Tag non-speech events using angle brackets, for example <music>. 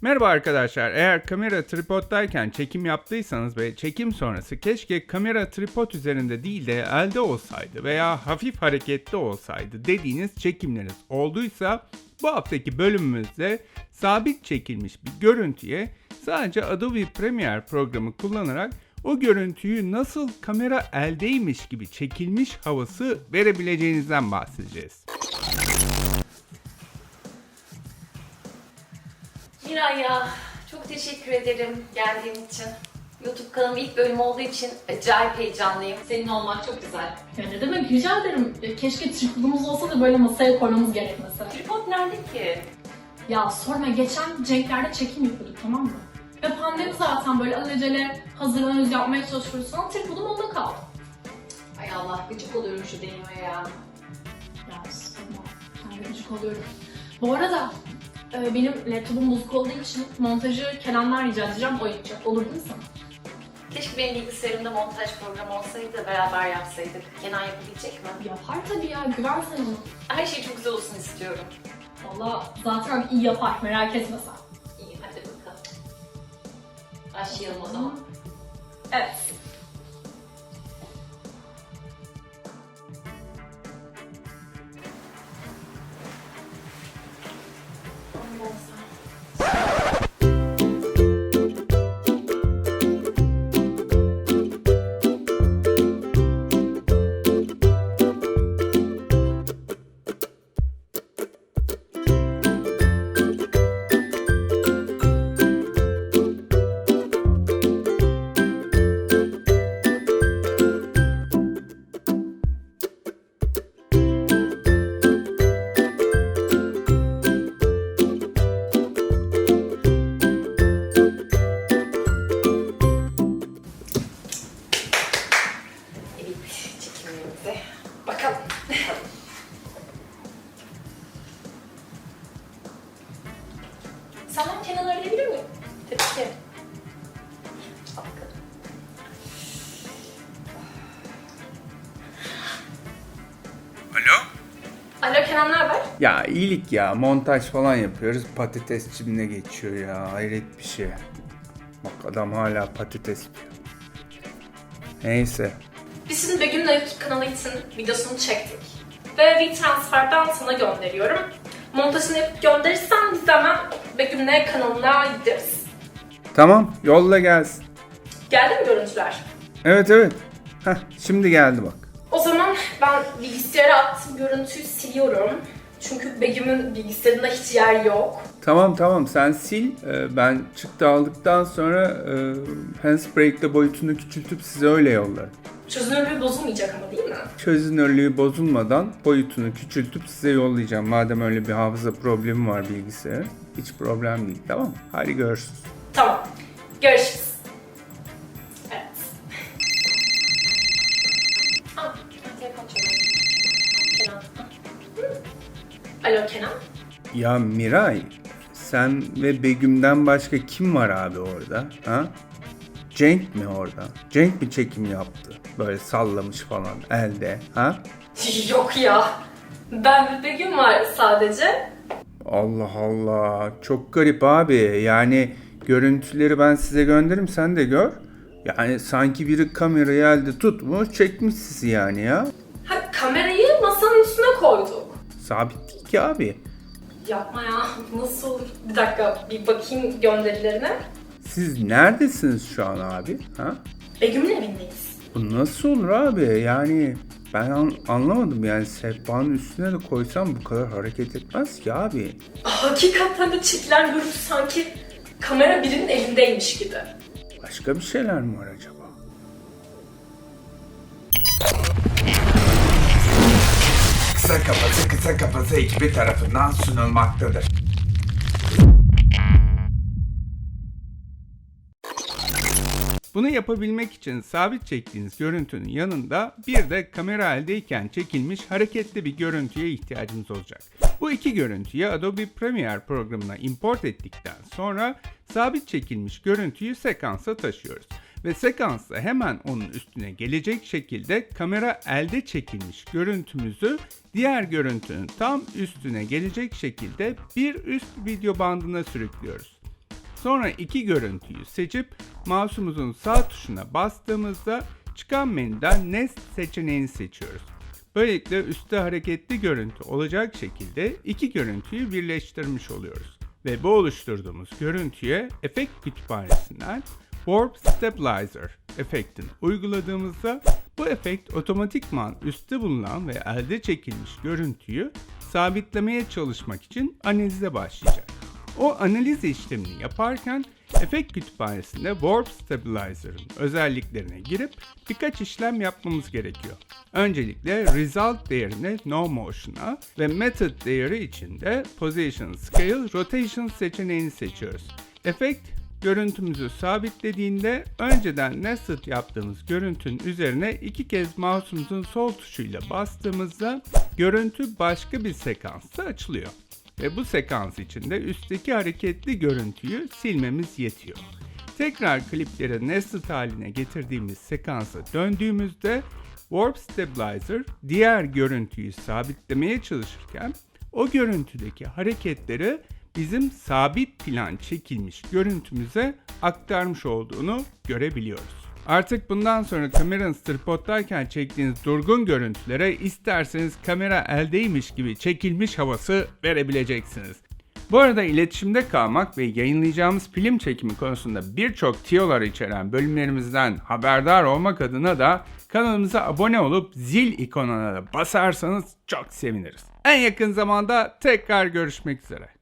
Merhaba arkadaşlar. Eğer kamera tripoddayken çekim yaptıysanız ve çekim sonrası keşke kamera tripod üzerinde değil de elde olsaydı veya hafif hareketli olsaydı dediğiniz çekimleriniz olduysa bu haftaki bölümümüzde sabit çekilmiş bir görüntüye sadece Adobe Premiere programı kullanarak o görüntüyü nasıl kamera eldeymiş gibi çekilmiş havası verebileceğinizden bahsedeceğiz. Miray ya çok teşekkür ederim geldiğin için. YouTube kanalım ilk bölüm olduğu için acayip heyecanlıyım. Senin olmak çok güzel. Ya ne demek rica ederim. Keşke tripodumuz olsa da böyle masaya koymamız gerekmese. Tripod nerede ki? Ya sorma geçen Cenkler'de çekim yapıyorduk tamam mı? Ve pandemi zaten böyle alelacele hazırlanıyoruz yapmaya çalışıyoruz falan tripodum onda kaldı. Ay Allah gıcık oluyorum şu denime ya. Ya sorma. Ben gıcık oluyorum. Bu arada e, benim laptopum bozuk olduğu için montajı Kenan'dan rica edeceğim o yapacak. Olur değil mi sana? Keşke benim bilgisayarımda montaj programı olsaydı da beraber yapsaydık. Kenan yapabilecek mi? Yapar tabii ya güven sen ona. Her şey çok güzel olsun istiyorum. Valla zaten iyi yapar merak etme sen. İyi hadi bakalım. Başlayalım o zaman. Evet Senden Kenan'ı arayabilir miyim? Tabii ki. Alo? Alo Kenan ne haber? Ya iyilik ya montaj falan yapıyoruz patates çimine geçiyor ya hayret bir şey. Bak adam hala patates diyor. Neyse. Biz şimdi Begüm'le YouTube kanalı için videosunu çektik. Ve WeTransfer'dan sana gönderiyorum. Montajını yapıp gönderirsen biz de hemen Begüm'le kanalına gideriz. Tamam yolla gelsin. Geldi mi görüntüler? Evet evet. Heh, şimdi geldi bak. O zaman ben bilgisayara attığım görüntüyü siliyorum. Çünkü Begüm'ün bilgisayarında hiç yer yok. Tamam tamam sen sil. Ee, ben çıktı aldıktan sonra e, boyutunu küçültüp size öyle yollarım. Çözünürlüğü bozulmayacak ama değil mi? Çözünürlüğü bozulmadan boyutunu küçültüp size yollayacağım. Madem öyle bir hafıza problemi var bilgisayarın. Hiç problem değil tamam mı? Hadi görüşürüz. Tamam. Görüşürüz. Alo Kenan. Ya Miray, sen ve Begüm'den başka kim var abi orada? Ha? Cenk mi orada? Cenk mi çekim yaptı? Böyle sallamış falan elde. Ha? <laughs> Yok ya. Ben ve Begüm var sadece. Allah Allah. Çok garip abi. Yani görüntüleri ben size gönderirim sen de gör. Yani sanki biri kamerayı elde tutmuş çekmiş sizi yani ya. Ha, kamerayı masanın üstüne koyduk. Sabit değil ki abi. Yapma ya. Nasıl olur? Bir dakika bir bakayım gönderilerine. Siz neredesiniz şu an abi? Ha? Begüm'ün evindeyiz. Bu nasıl olur abi? Yani ben an- anlamadım yani sehpanın üstüne de koysam bu kadar hareket etmez ki abi. Hakikaten de çekilen görüntü sanki kamera birinin elindeymiş gibi. Başka bir şeyler mi var acaba? Kısa Kafası Kısa Kafası ekibi tarafından sunulmaktadır. Bunu yapabilmek için sabit çektiğiniz görüntünün yanında bir de kamera eldeyken çekilmiş hareketli bir görüntüye ihtiyacınız olacak. Bu iki görüntüyü Adobe Premiere programına import ettikten sonra sabit çekilmiş görüntüyü sekansa taşıyoruz. Ve sekansta hemen onun üstüne gelecek şekilde kamera elde çekilmiş görüntümüzü diğer görüntünün tam üstüne gelecek şekilde bir üst video bandına sürüklüyoruz. Sonra iki görüntüyü seçip mouse'umuzun sağ tuşuna bastığımızda çıkan menüden Nest seçeneğini seçiyoruz. Böylelikle üstte hareketli görüntü olacak şekilde iki görüntüyü birleştirmiş oluyoruz. Ve bu oluşturduğumuz görüntüye efekt kütüphanesinden Warp Stabilizer efektini uyguladığımızda bu efekt otomatikman üstte bulunan ve elde çekilmiş görüntüyü sabitlemeye çalışmak için analize başlayacak. O analiz işlemini yaparken efekt kütüphanesinde Warp Stabilizer'ın özelliklerine girip birkaç işlem yapmamız gerekiyor. Öncelikle Result değerini No Motion'a ve Method değeri için de Position, Scale, Rotation seçeneğini seçiyoruz. Efekt görüntümüzü sabitlediğinde önceden nested yaptığımız görüntünün üzerine iki kez mouse'umuzun sol tuşuyla bastığımızda görüntü başka bir sekansta açılıyor. Ve bu sekans içinde üstteki hareketli görüntüyü silmemiz yetiyor. Tekrar klipleri nested haline getirdiğimiz sekansa döndüğümüzde Warp Stabilizer diğer görüntüyü sabitlemeye çalışırken o görüntüdeki hareketleri bizim sabit plan çekilmiş görüntümüze aktarmış olduğunu görebiliyoruz. Artık bundan sonra kameranız tripoddayken çektiğiniz durgun görüntülere isterseniz kamera eldeymiş gibi çekilmiş havası verebileceksiniz. Bu arada iletişimde kalmak ve yayınlayacağımız film çekimi konusunda birçok tiyolar içeren bölümlerimizden haberdar olmak adına da kanalımıza abone olup zil ikonuna da basarsanız çok seviniriz. En yakın zamanda tekrar görüşmek üzere.